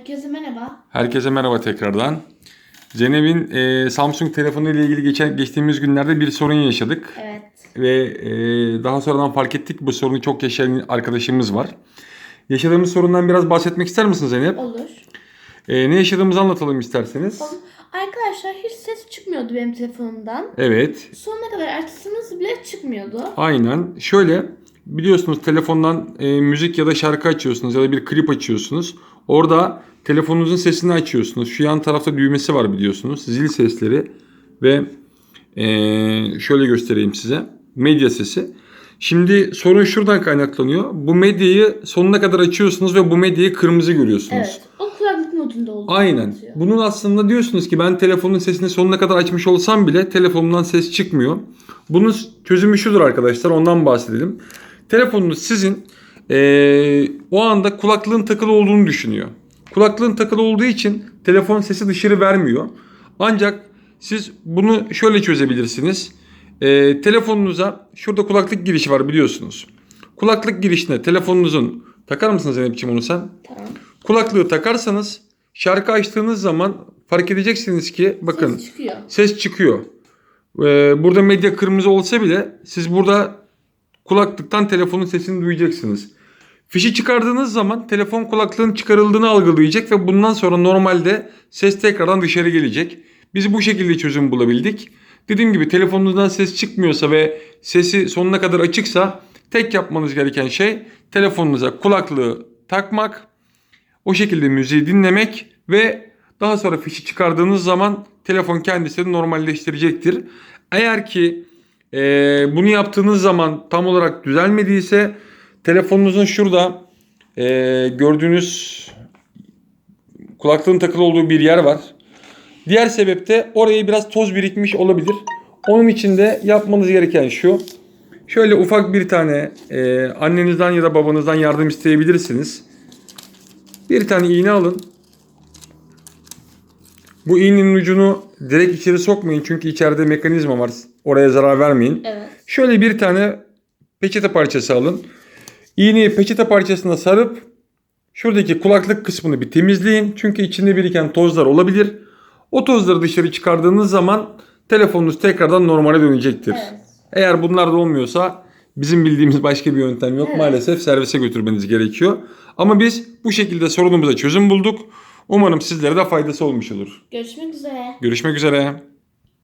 Herkese merhaba. Herkese merhaba tekrardan. Zeynep'in e, Samsung telefonu ile ilgili geçen geçtiğimiz günlerde bir sorun yaşadık. Evet. Ve e, daha sonradan fark ettik bu sorunu çok yaşayan arkadaşımız var. Yaşadığımız sorundan biraz bahsetmek ister misin Zeynep? Olur. E, ne yaşadığımızı anlatalım isterseniz. Olur. Arkadaşlar hiç ses çıkmıyordu benim telefonumdan. Evet. Sonuna kadar açsanız bile çıkmıyordu. Aynen. Şöyle biliyorsunuz telefondan e, müzik ya da şarkı açıyorsunuz ya da bir klip açıyorsunuz. Orada telefonunuzun sesini açıyorsunuz. Şu yan tarafta düğmesi var biliyorsunuz. Zil sesleri ve e, şöyle göstereyim size. Medya sesi. Şimdi sorun şuradan kaynaklanıyor. Bu medyayı sonuna kadar açıyorsunuz ve bu medyayı kırmızı görüyorsunuz. Evet. O kulaklık modunda oldu. Aynen. Bunun aslında diyorsunuz ki ben telefonun sesini sonuna kadar açmış olsam bile telefonumdan ses çıkmıyor. Bunun çözümü şudur arkadaşlar ondan bahsedelim. Telefonunuz sizin eee, o anda kulaklığın takılı olduğunu düşünüyor. Kulaklığın takılı olduğu için telefon sesi dışarı vermiyor. Ancak siz bunu şöyle çözebilirsiniz. Eee, telefonunuza şurada kulaklık girişi var biliyorsunuz. Kulaklık girişine telefonunuzun takar mısınız Zeynep'ciğim onu sen? Tamam. Kulaklığı takarsanız şarkı açtığınız zaman fark edeceksiniz ki bakın Ses çıkıyor. ses çıkıyor. Ee, burada medya kırmızı olsa bile siz burada kulaklıktan telefonun sesini duyacaksınız. Fişi çıkardığınız zaman telefon kulaklığın çıkarıldığını algılayacak ve bundan sonra normalde ses tekrardan dışarı gelecek. Biz bu şekilde çözüm bulabildik. Dediğim gibi telefonunuzdan ses çıkmıyorsa ve sesi sonuna kadar açıksa tek yapmanız gereken şey telefonunuza kulaklığı takmak, o şekilde müziği dinlemek ve daha sonra fişi çıkardığınız zaman telefon kendisini normalleştirecektir. Eğer ki e, bunu yaptığınız zaman tam olarak düzelmediyse telefonunuzun şurada e, gördüğünüz kulaklığın takılı olduğu bir yer var. Diğer sebep de oraya biraz toz birikmiş olabilir. Onun için de yapmanız gereken şu. Şöyle ufak bir tane e, annenizden ya da babanızdan yardım isteyebilirsiniz. Bir tane iğne alın. Bu iğnenin ucunu direkt içeri sokmayın çünkü içeride mekanizma var. Oraya zarar vermeyin. Evet. Şöyle bir tane peçete parçası alın. İğneyi peçete parçasına sarıp şuradaki kulaklık kısmını bir temizleyin. Çünkü içinde biriken tozlar olabilir. O tozları dışarı çıkardığınız zaman telefonunuz tekrardan normale dönecektir. Evet. Eğer bunlar da olmuyorsa bizim bildiğimiz başka bir yöntem yok. Evet. Maalesef servise götürmeniz gerekiyor. Ama biz bu şekilde sorunumuza çözüm bulduk. Umarım sizlere de faydası olmuş olur. Görüşmek üzere. Görüşmek üzere.